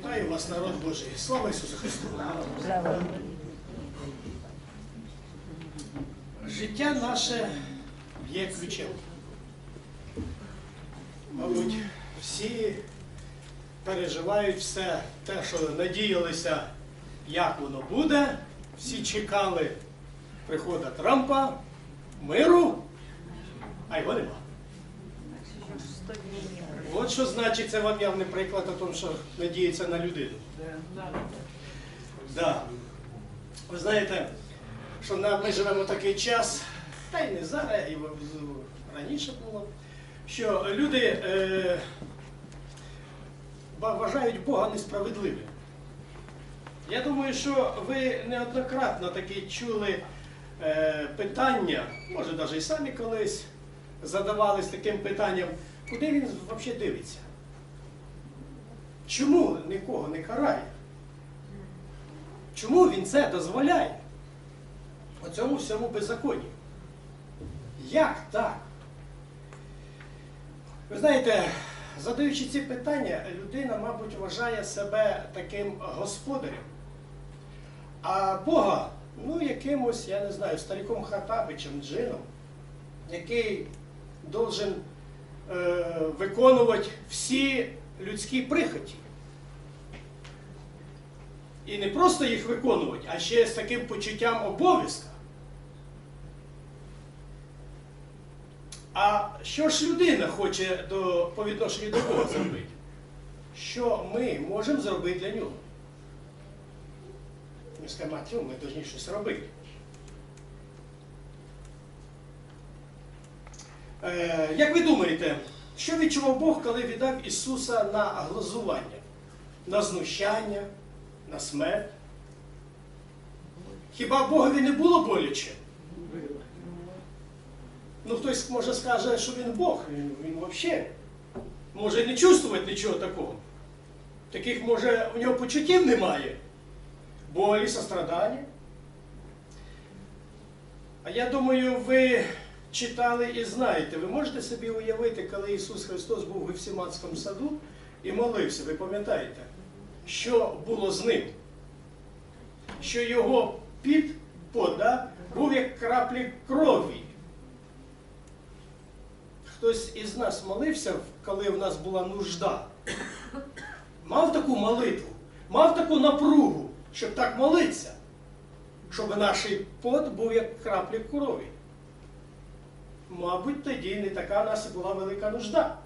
Вітаю вас, народ Божий. Слава Ісусу Христу! Життя наше є ключем. Мабуть, всі переживають все те, що надіялися, як воно буде. Всі чекали приходу Трампа, миру, а його нема. От що значить це вам явний приклад о тому, що надіється на людину. Да. Ви знаєте, що ми живемо такий час, та й не зараз, і раніше було, що люди е, вважають Бога несправедливим. Я думаю, що ви неоднократно таки чули е, питання, може навіть і самі колись задавались таким питанням, куди він взагалі дивиться? Чому нікого не карає? Чому він це дозволяє? У цьому всьому беззаконні. Як так? Ви знаєте, задаючи ці питання, людина, мабуть, вважає себе таким господарем, а Бога, ну, якимось, я не знаю, стариком Хатабичем, джином, який должен виконувати всі людські прихоті. І не просто їх виконувати, а ще з таким почуттям обов'язка. А що ж людина хоче до, по відношенню до Бога зробити? Що ми можемо зробити для нього? Ми скажемо, «Тю, ми повинні щось робити. Як ви думаєте, що відчував Бог, коли віддав Ісуса на глузування, на знущання, на смерть? Хіба Богові не було боляче? Ну, хтось може скаже, що він Бог, він, він взагалі може не чувствувати нічого такого. Таких, може, у нього почуттів немає. Болі, сострадання. А я думаю, ви читали і знаєте, ви можете собі уявити, коли Ісус Христос був у Гефсиманському саду і молився, ви пам'ятаєте, що було з ним? Що його під пода був як краплі крові. Хтось із нас молився, коли в нас була нужда. Мав таку молитву, мав таку напругу, щоб так молитися, щоб наш пот був як краплі крові. Мабуть, тоді не така в нас і була велика нужда.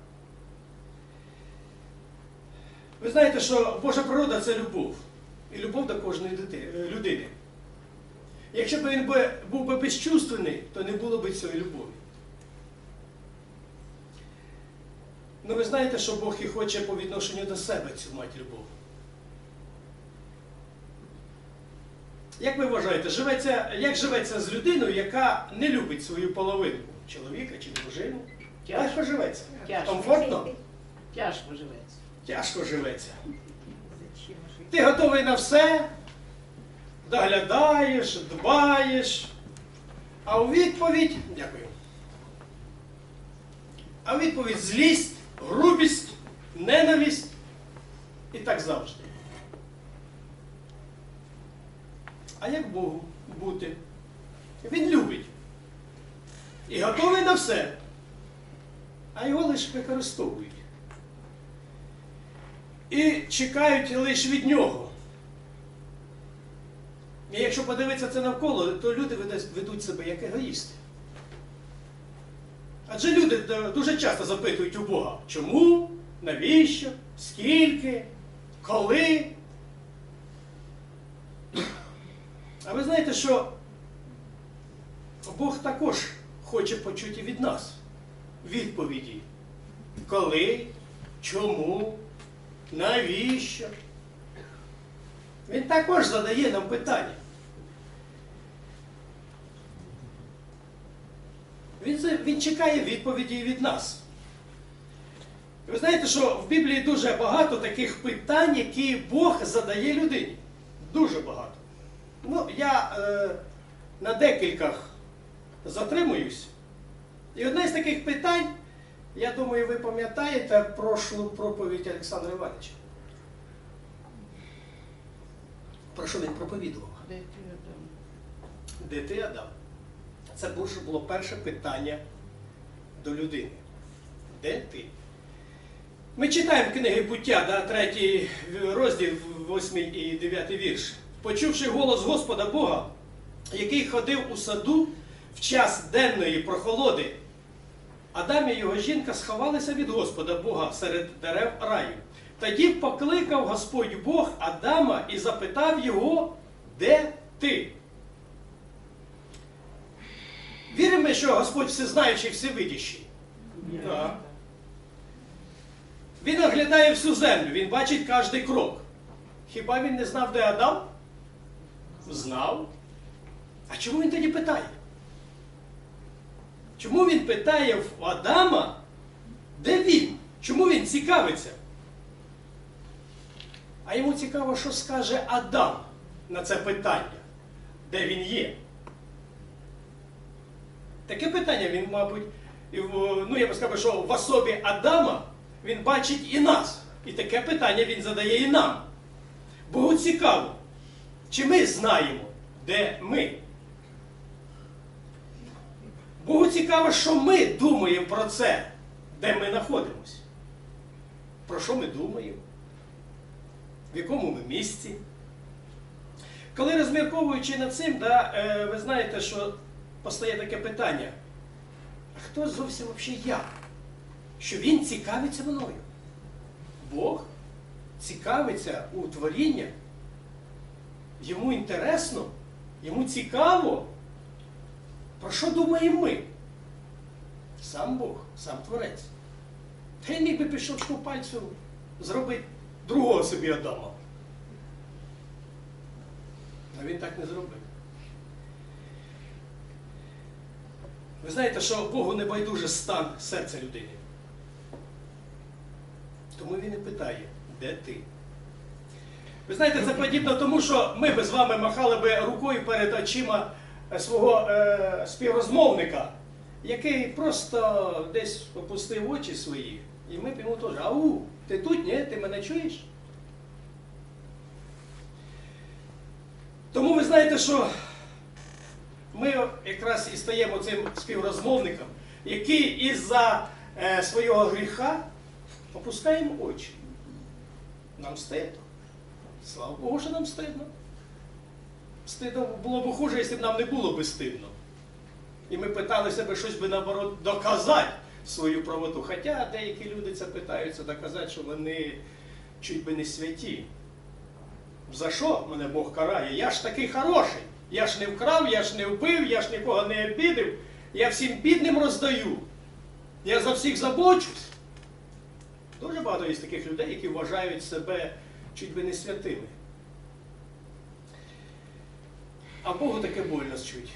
Ви знаєте, що Божа природа це любов. І любов до кожної е, людини. Якщо б він був би безчувственний, то не було б цієї любові. Ну ви знаєте, що Бог і хоче по відношенню до себе цю мать любов. Як ви вважаєте, живеться, як живеться з людиною, яка не любить свою половинку, чоловіка чи дружину? Тяжко живеться? Тяжко. Комфортно? Тяжко живеться. Тяжко живеться. Ти готовий на все, доглядаєш, дбаєш. А у відповідь, дякую. А у відповідь злість, грубість, ненависть і так завжди. А як Богу бути? Він любить. І готовий на все. А його лише використовують. І чекають лише від нього. І якщо подивитися це навколо, то люди ведуть себе як егоїсти. Адже люди дуже часто запитують у Бога, чому, навіщо, скільки, коли. А ви знаєте, що Бог також хоче почути від нас відповіді. Коли, чому, навіщо? Він також задає нам питання. Він, він чекає відповіді від нас. Ви знаєте, що в Біблії дуже багато таких питань, які Бог задає людині. Дуже багато. Ну, я е, на декількох затримуюсь. І одне з таких питань, я думаю, ви пам'ятаєте прошлу проповідь Олександра Івановича. Про що він проповідував? Де ти Адам? Де ти Адам? Це було- перше питання до людини. Де ти? Ми читаємо книги буття, да, третій розділ, восьмий і дев'ятий вірш. Почувши голос Господа Бога, який ходив у саду в час денної прохолоди, Адам і його жінка сховалися від Господа Бога серед дерев раю. Тоді покликав Господь Бог Адама і запитав його, де ти? Віримо, що Господь всезнаючий, всевидящий. Так. Він оглядає всю землю, він бачить кожний крок. Хіба він не знав, де Адам? Знав. А чому він тоді питає? Чому він питає в Адама, де він? Чому він цікавиться? А йому цікаво, що скаже Адам на це питання, де він є. Таке питання він, мабуть, ну я би сказав, що в особі Адама він бачить і нас. І таке питання він задає і нам. Богу цікаво, чи ми знаємо, де ми. Богу цікаво, що ми думаємо про це, де ми знаходимося. Про що ми думаємо? В якому ми місці? Коли розмірковуючи над цим, да, е, ви знаєте, що постає таке питання. А хто зовсім взагалі я? Що він цікавиться мною? Бог цікавиться у творіння. Йому інтересно, йому цікаво. Про що думаємо ми? Сам Бог, сам Творець. Та й міг би пішочку пальцю зробити другого собі Адама. А він так не зробив. Ви знаєте, що Богу не байдуже стан серця людини. Тому він і питає, де ти? Ви знаєте, це подібно тому, що ми би з вами махали би рукою перед очима свого е, співрозмовника, який просто десь опустив очі свої, і ми б йому теж, ау, ти тут, ні? Ти мене чуєш? Тому ви знаєте, що ми якраз і стаємо цим співрозмовником, який із-за е, свого гріха опускаємо очі. Нам стидно. Слава Богу, що нам стидно. Стидно було б хуже, якщо б нам не було би стидно. І ми питалися би щось би наоборот доказати свою правоту. Хоча деякі люди це питаються доказати, що вони чуть би не святі. За що мене Бог карає? Я ж такий хороший. Я ж не вкрав, я ж не вбив, я ж нікого не обідив. Я всім бідним роздаю. Я за всіх забочусь. Дуже багато є таких людей, які вважають себе чуть би не святими. А Богу таке больно чуть.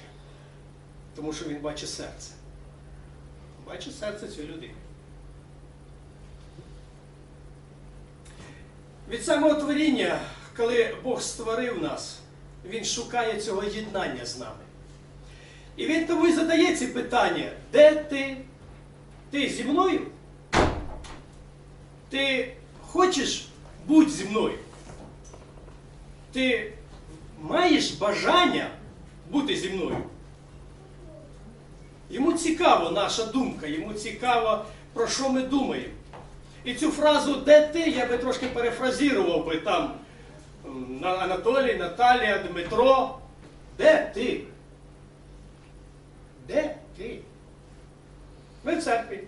Тому що він бачить серце. Бачить серце цієї людини. Від самого творіння, коли Бог створив нас, Він шукає цього єднання з нами. І він тому і задає ці питання: де ти? Ти зі мною? Ти хочеш бути зі мною? Ти маєш бажання бути зі мною? Йому цікаво наша думка, йому цікаво, про що ми думаємо. І цю фразу де ти, я би трошки перефразірував би там Анатолій, Наталія, Дмитро. Де ти? Де ти? Ви в церкві.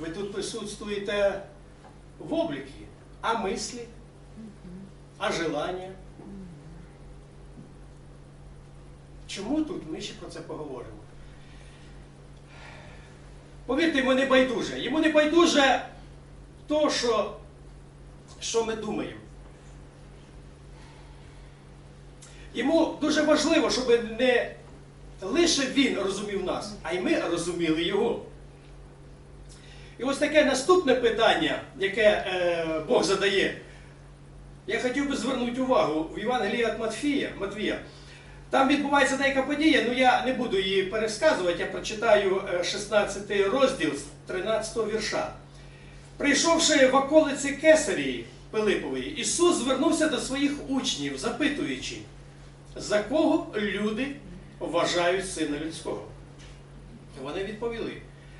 Ви тут присутствуєте в облікі, а мислі, а желання. Чому тут ми ще про це поговоримо? Повірте, йому не байдуже. Йому не байдуже то, що, що ми думаємо. Йому дуже важливо, щоб не лише він розумів нас, а й ми розуміли його. І ось таке наступне питання, яке е, Бог задає. Я хотів би звернути увагу в Євангелії від Матфія, Матвія. Там відбувається деяка подія, ну я не буду її пересказувати, я прочитаю е, 16 розділ з 13 вірша. Прийшовши в околиці Кесарії, Пилипової, Ісус звернувся до своїх учнів, запитуючи, за кого люди вважають сина людського. Вони відповіли: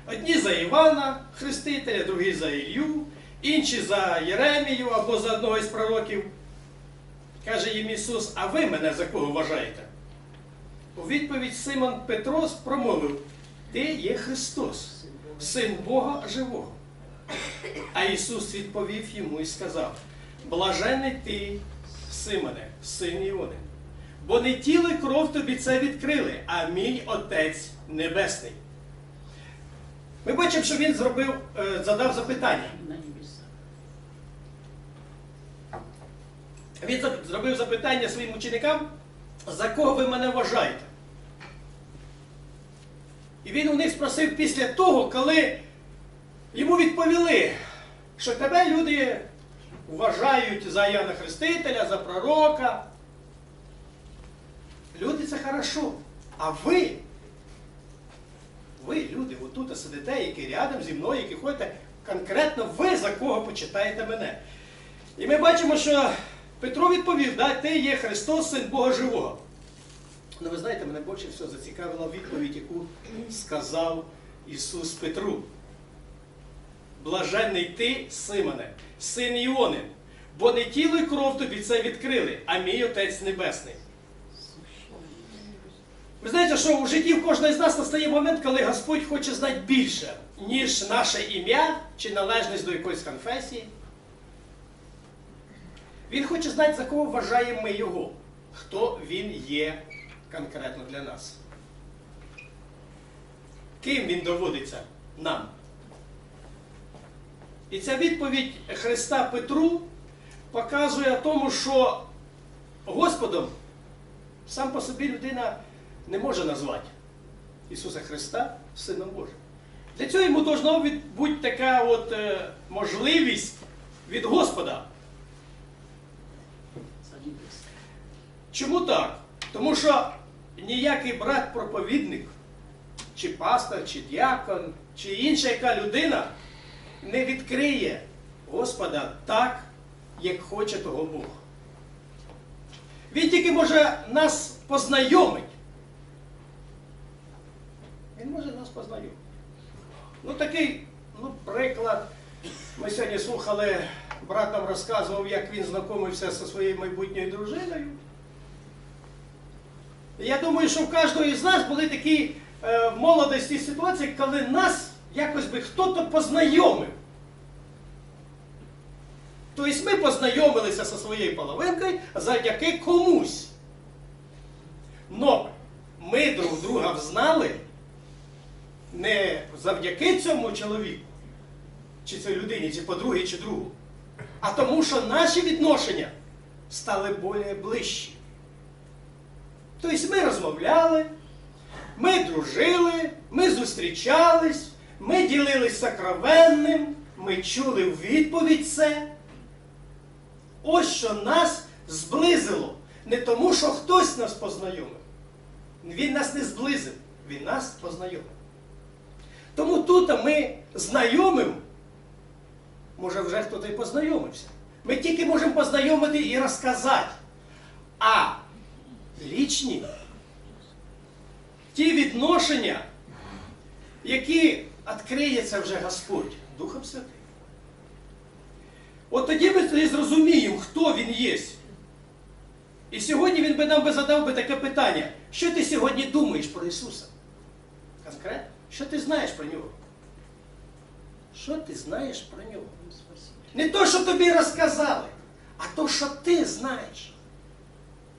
одні за Івана, Хрестителя, другі за Ілью, інші за Єремію або за одного із пророків. Каже їм Ісус, а ви мене за кого вважаєте? У відповідь Симон Петрос промовив: Ти є Христос, Син Бога живого. А Ісус відповів йому і сказав: Блажений ти, Симоне, син Іони, бо не тіло й кров тобі це відкрили, а мій Отець Небесний. Ми бачимо, що він зробив, е, задав запитання. на небесах. Він зробив запитання своїм ученикам, за кого ви мене вважаєте? І він у них спросив після того, коли йому відповіли, що тебе люди вважають за Яна Хрестителя, за пророка. Люди це хорошо. А ви, ви, люди, отут сидите, які рядом зі мною, які ходите, конкретно ви за кого почитаєте мене. І ми бачимо, що Петро відповів, да, ти є Христос, син Бога живого. Ну, ви знаєте, мене більше всього зацікавила відповідь, яку сказав Ісус Петру. Блаженний ти, Симоне, син Іонин, бо не тіло й кров тобі це відкрили, а мій Отець Небесний. Ви знаєте, що у житті в кожного з нас настає момент, коли Господь хоче знати більше, ніж наше ім'я чи належність до якоїсь конфесії. Він хоче знати, за кого вважаємо ми його, хто він є конкретно для нас. Ким він доводиться нам? І ця відповідь Христа Петру показує тому, що Господом сам по собі людина не може назвати Ісуса Христа Сином Божим. Для цього йому должна бути така от, е, можливість від Господа. За небес. Чому так? Тому що ніякий брат-проповідник, чи пастор, чи діакон, чи інша яка людина не відкриє Господа так, як хоче того Бог. Він тільки може нас познайомить. Він може нас познайомити. Ну такий ну, приклад. Ми сьогодні слухали, брат нам розказував, як він знайомився зі своєю майбутньою дружиною. Я думаю, що в кожного із нас були такі е, в молодості ситуації, коли нас якось би хто-то познайомив. Тобто ми познайомилися зі своєю половинкою завдяки комусь. Но ми друг друга взнали не завдяки цьому чоловіку, чи цій людині, чи подругі, чи другу, а тому, що наші відношення стали більш ближчі. Тобто ми розмовляли, ми дружили, ми зустрічались, ми ділились сокровенним, ми чули в відповідь це. Ось що нас зблизило. Не тому, що хтось нас познайомив. Він нас не зблизив, він нас познайомив. Тому тут ми знайомим, може вже хтось і познайомився. Ми тільки можемо познайомити і розказати. А лічні ті відношення, які відкриється вже Господь Духом Святим. От тоді ми тоді зрозуміємо, хто він є. І сьогодні він би нам би задав би таке питання: що ти сьогодні думаєш про Ісуса? Конкретно, що ти знаєш про нього? Що ти знаєш про нього? Не то, що тобі розказали, а то, що ти знаєш.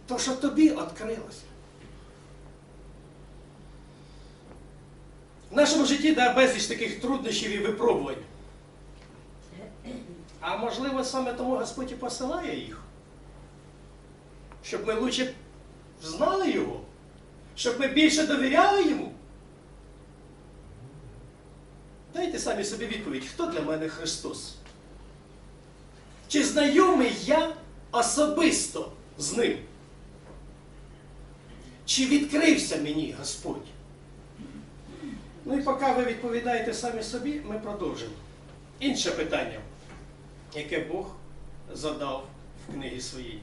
То, що тобі відкрилося. В нашому житті да, безліч таких труднощів і випробувань. А можливо, саме тому Господь і посилає їх. Щоб ми лучше знали Його, щоб ми більше довіряли Йому. Дайте самі собі відповідь, хто для мене Христос? Чи знайомий я особисто з ним? Чи відкрився мені Господь? Ну і поки ви відповідаєте самі собі, ми продовжимо. Інше питання, яке Бог задав в книгі своїй.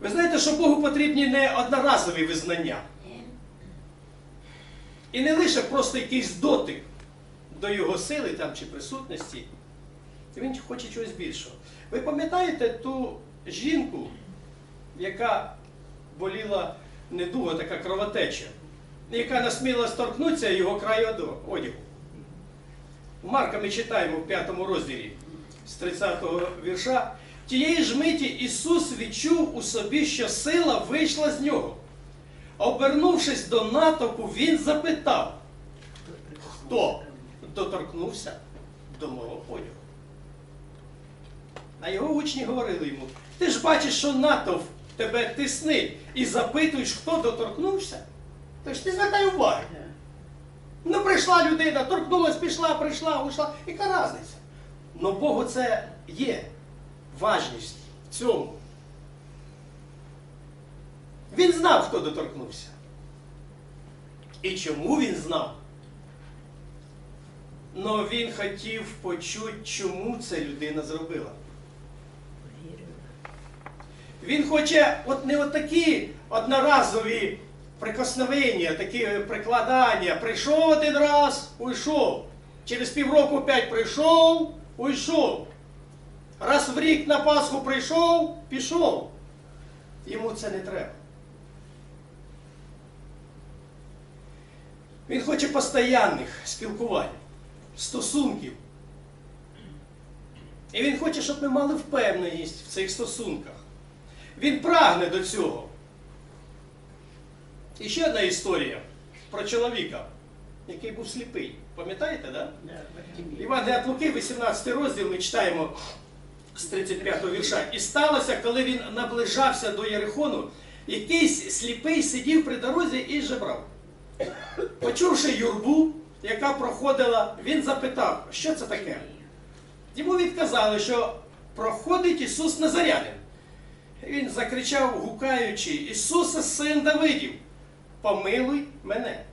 Ви знаєте, що Богу потрібні не одноразові визнання. І не лише просто якийсь дотик до його сили там, чи присутності. Він хоче чогось більшого. Ви пам'ятаєте ту жінку, яка боліла недуга, така кровотеча, яка насмілась торкнутися його краю одягу? У Марка ми читаємо в п'ятому розділі з 30-го вірша. Тієї ж миті Ісус відчув у собі, що сила вийшла з нього. Обернувшись до натовпу, він запитав, хто доторкнувся до мого одягу. А його учні говорили йому: ти ж бачиш, що натовп тебе тиснить і запитуєш, хто доторкнувся? Ти ж не звертай уваги. Ну, прийшла людина, торкнулась, пішла, прийшла, ушла. Яка різниця? Ну Богу це є важність в цьому. Він знав, хто доторкнувся. І чому він знав? Но він хотів почути, чому це людина зробила. Він хоче от не от такі одноразові прикосновення, такі прикладання. Прийшов один раз, уйшов. Через півроку опять прийшов, уйшов. Раз в рік на Пасху прийшов, пішов. Йому це не треба. Він хоче постоянних спілкувань, стосунків. І він хоче, щоб ми мали впевненість в цих стосунках. Він прагне до цього. І ще одна історія про чоловіка, який був сліпий. Пам'ятаєте, да? Іван Луки, 18 розділ, ми читаємо з 35 вірша. І сталося, коли він наближався до Єрихону, якийсь сліпий сидів при дорозі і жебрав. Почувши юрбу, яка проходила, він запитав, що це таке. Йому відказали, що проходить Ісус Назарянин. Він закричав, гукаючи, Ісусе, син Давидів, помилуй мене.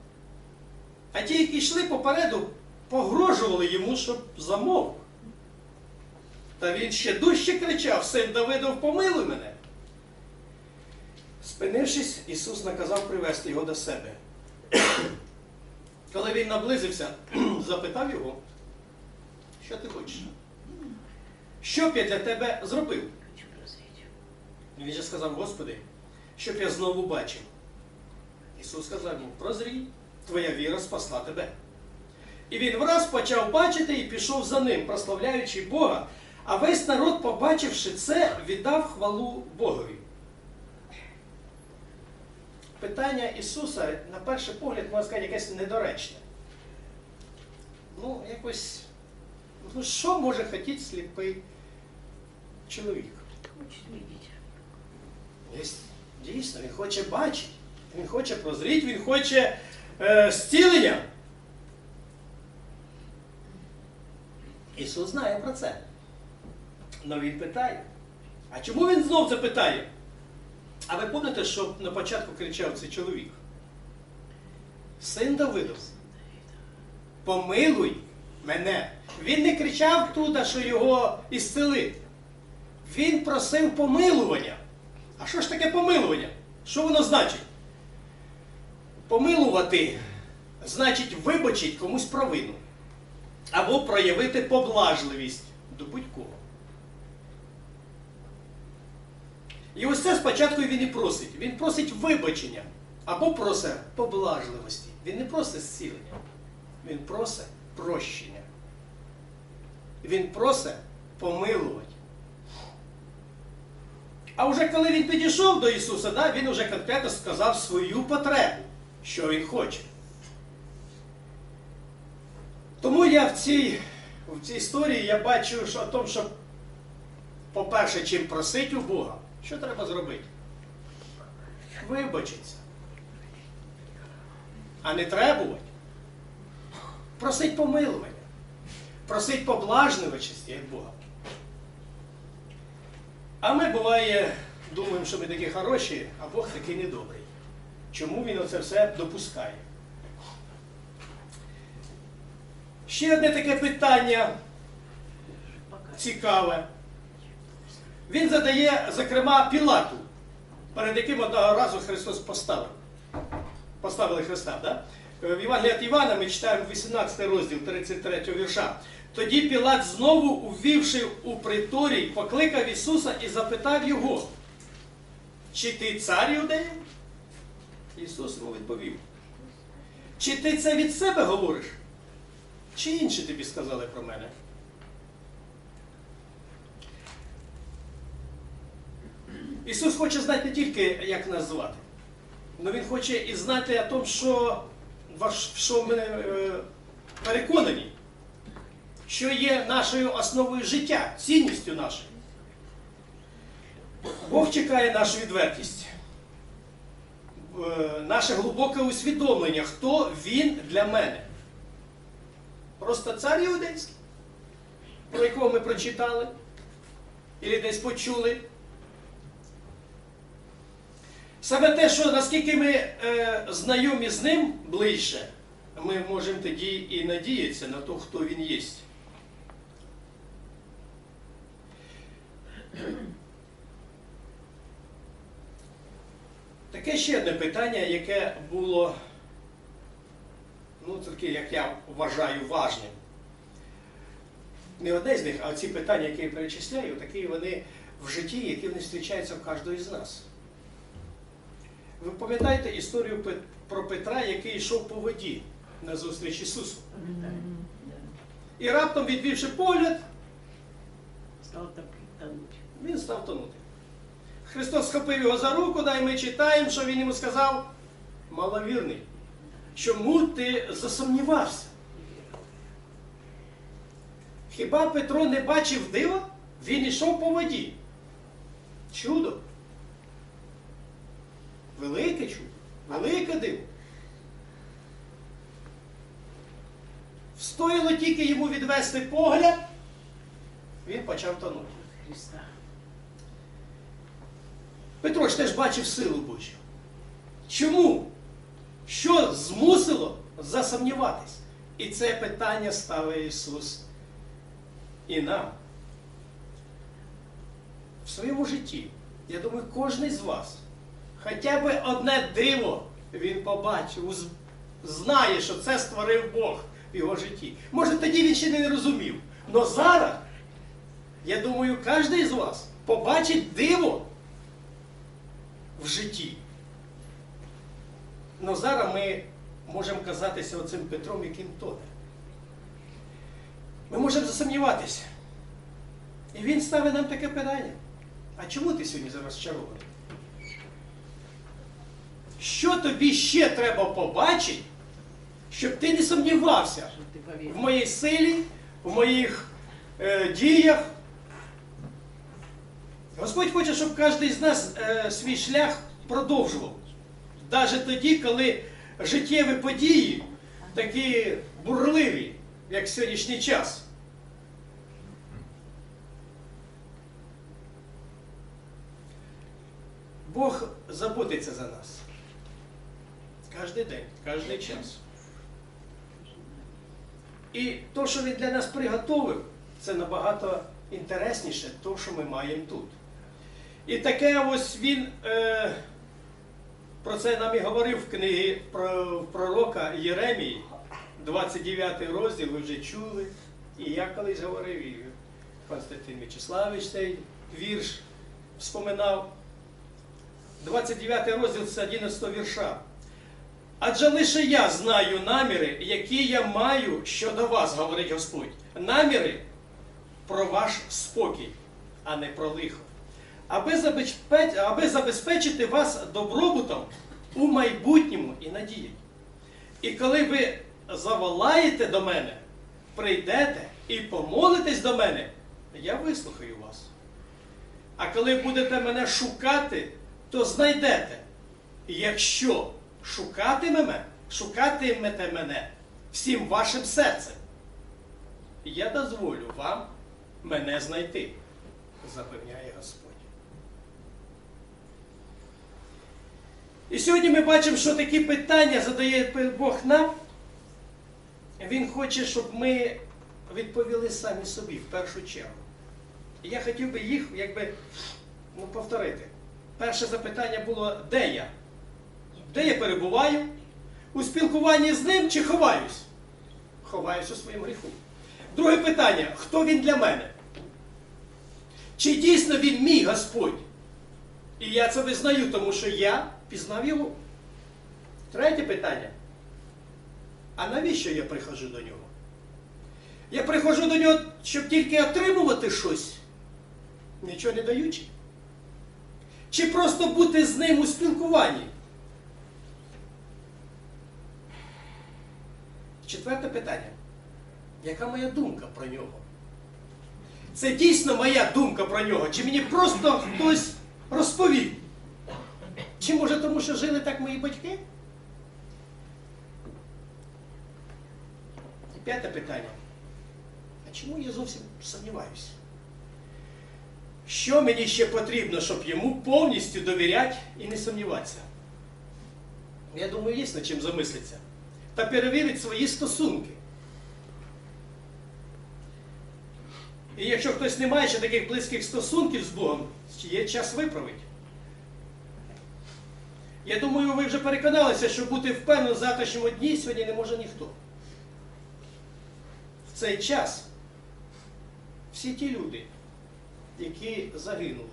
А ті, які йшли попереду, погрожували йому, щоб замовк. Та він ще дужче кричав, син Давидов, помилуй мене. Спинившись, Ісус наказав привести його до себе. Коли він наблизився, запитав його, що ти хочеш? Що б я для тебе зробив? Він же сказав, Господи, щоб я знову бачив. Ісус сказав йому, прозрій, твоя віра спасла тебе. І він враз почав бачити і пішов за ним, прославляючи Бога. А весь народ, побачивши це, віддав хвалу Богові. Питання Ісуса, на перший погляд, можна сказати, якесь недоречне. Ну, якось, ну що може хотіти сліпий чоловік? Хочет видеть. Дійсно, він хоче бачити, він хоче прозріти, він хоче е, зцілення. Ісус знає про це. Але він питає. А чому він знов це питає? А ви пам'ятаєте, що на початку кричав цей чоловік? Син Давидов, помилуй мене. Він не кричав туди, що його ісцелити. Він просив помилування. А що ж таке помилування? Що воно значить? Помилувати значить вибачити комусь провину. Або проявити поблажливість до будь-кого. І ось це спочатку він і просить. Він просить вибачення або просить поблажливості. Він не просить зцілення. Він просить прощення. Він просить помилувати. А вже коли він підійшов до Ісуса, да, він вже конкретно сказав свою потребу, що він хоче. Тому я в цій, в цій історії я бачу що, о тому, що, по-перше, чим просить у Бога, що треба зробити? Вибачиться. А не требувати. Просить помилування. Просить поблажливості від Бога. А ми буває, думаємо, що ми такі хороші, а Бог такий недобрий. Чому він оце все допускає? Ще одне таке питання цікаве. Він задає, зокрема, Пілату, перед яким одного разу Христос поставив. Поставили Христа, да? В Євангелії від Івана ми читаємо 18 розділ 33 вірша. Тоді Пілат знову, увівши у приторій, покликав Ісуса і запитав його, чи ти цар юдеїв? Ісус йому відповів. Чи ти це від себе говориш? Чи інші тобі сказали про мене? Ісус хоче знати не тільки, як нас звати, але Він хоче і знати о тому, що, що ми е, переконані, що є нашою основою життя, цінністю нашою. Бог чекає нашу відвертість, е, наше глибоке усвідомлення, хто Він для мене. Просто цар іудейський, про якого ми прочитали, і десь почули. Саме те, що наскільки ми е, знайомі з ним ближче, ми можемо тоді і надіятися на те, хто він є. Таке ще одне питання, яке було, ну, таке, як я вважаю, важним. Не одне з них, а ці питання, які я перечисляю, такі вони в житті, які вони зустрічаються в кожного з нас. Ви пам'ятаєте історію про Петра, який йшов по воді на зустріч Ісусу? І раптом, відвівши погляд, Став так тонуть. Він став тонути. Христос схопив його за руку, да, і ми читаємо, що він йому сказав, маловірний, чому ти засумнівався? Хіба Петро не бачив дива? Він йшов по воді. Чудо. Велике чудо, велике диво. Стоїло тільки йому відвести погляд, він почав тонути. Петро ж теж бачив силу Божу. Чому? Що змусило засумніватись? І це питання ставить Ісус і нам. В своєму житті, я думаю, кожен з вас хоча б одне диво він побачив, знає, що це створив Бог в його житті. Може, тоді він ще не розумів. Але зараз, я думаю, кожен з вас побачить диво в житті. Ну зараз ми можемо казатися оцим Петром, яким тоне. Ми можемо засумніватися. І він ставить нам таке питання. А чому ти сьогодні зараз чарований? Що тобі ще треба побачити, щоб ти не сумнівався в моїй силі, в моїх е, діях. Господь хоче, щоб кожен з нас е, свій шлях продовжував. Навіть тоді, коли життєві події такі бурливі, як сьогоднішній час. Бог заботиться за нас. Кожен день, кожен час. І то, що він для нас приготовив, це набагато інтересніше, то, що ми маємо тут. І таке ось він е, про це нам і говорив в книгі про пророка Єремії, 29 розділ, ви вже чули. І я колись говорив, і Константин Вячеславович цей вірш вспоминав. 29 розділ з 11 вірша. Адже лише я знаю наміри, які я маю щодо вас, говорить Господь. Наміри про ваш спокій, а не про лихо. Аби забезпечити, вас добробутом у майбутньому і надією. І коли ви заволаєте до мене, прийдете і помолитесь до мене, я вислухаю вас. А коли будете мене шукати, то знайдете. Якщо шукатиме, шукатимете мене всім вашим серцем, я дозволю вам мене знайти, запевняє Господь. І сьогодні ми бачимо, що такі питання задає Бог нам. Він хоче, щоб ми відповіли самі собі в першу чергу. І я хотів би їх якби ну, повторити. Перше запитання було, де я? Де я перебуваю? У спілкуванні з ним чи ховаюсь? Ховаюсь у своєму гріху. Друге питання: хто він для мене? Чи дійсно він мій Господь? І я це визнаю, тому що я пізнав його. Третє питання. А навіщо я приходжу до нього? Я приходжу до нього, щоб тільки отримувати щось, нічого не даючи. Чи просто бути з ним у спілкуванні? Четверте питання. Яка моя думка про нього? Це дійсно моя думка про нього? Чи мені просто хтось розповів? Чи може тому, що жили так мої батьки? І п'яте питання. А чому я зовсім сумніваюся? Що мені ще потрібно, щоб йому повністю довіряти і не сумніватися? Я думаю, є над чим замислитися. Та перевірити свої стосунки. І якщо хтось не має ще таких близьких стосунків з Богом, є час виправити. Я думаю, ви вже переконалися, що бути впевненим в завтрашньому дні сьогодні не може ніхто. В цей час всі ті люди, які загинули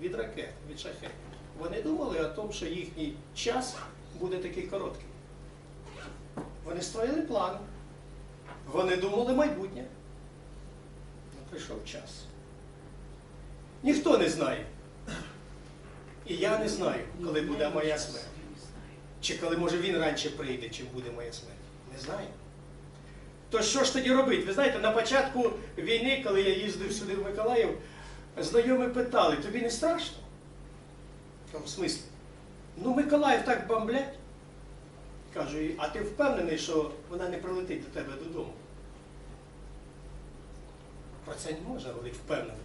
від ракет, від шахетів, вони думали о тому, що їхній час буде такий короткий. Вони строїли план, вони думали майбутнє. Прийшов час. Ніхто не знає. І я не знаю, коли буде моя смерть. Чи коли, може, він раніше прийде, чим буде моя смерть. Не знаю. То що ж тоді робити? Ви знаєте, на початку війни, коли я їздив сюди в Миколаїв, знайомі питали, тобі не страшно? В смислі? Ну, Миколаїв так бомблять. Кажу, а ти впевнений, що вона не прилетить до тебе додому? Про це не можна бути впевненим.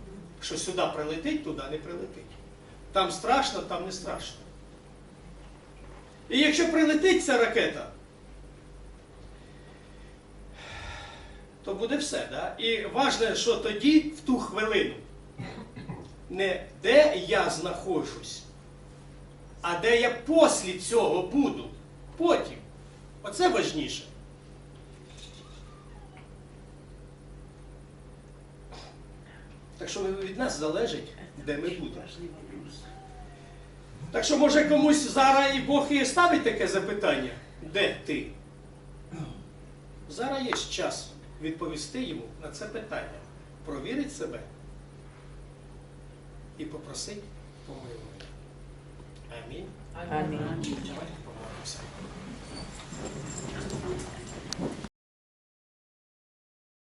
Що сюди прилетить, туди не прилетить. Там страшно, там не страшно. І якщо прилетить ця ракета, то буде все. Да? І важливо, що тоді, в ту хвилину, не де я знаходжусь, а де я послід цього буду. Потім. Оце важніше. Так що від нас залежить, де ми будемо. Так що, може, комусь зараз і Бог і ставить таке запитання? Де ти? Зараз є час відповісти йому на це питання, провірить себе і попросить помилування. Амінь. Амінь. Амінь. Давайте помолимося.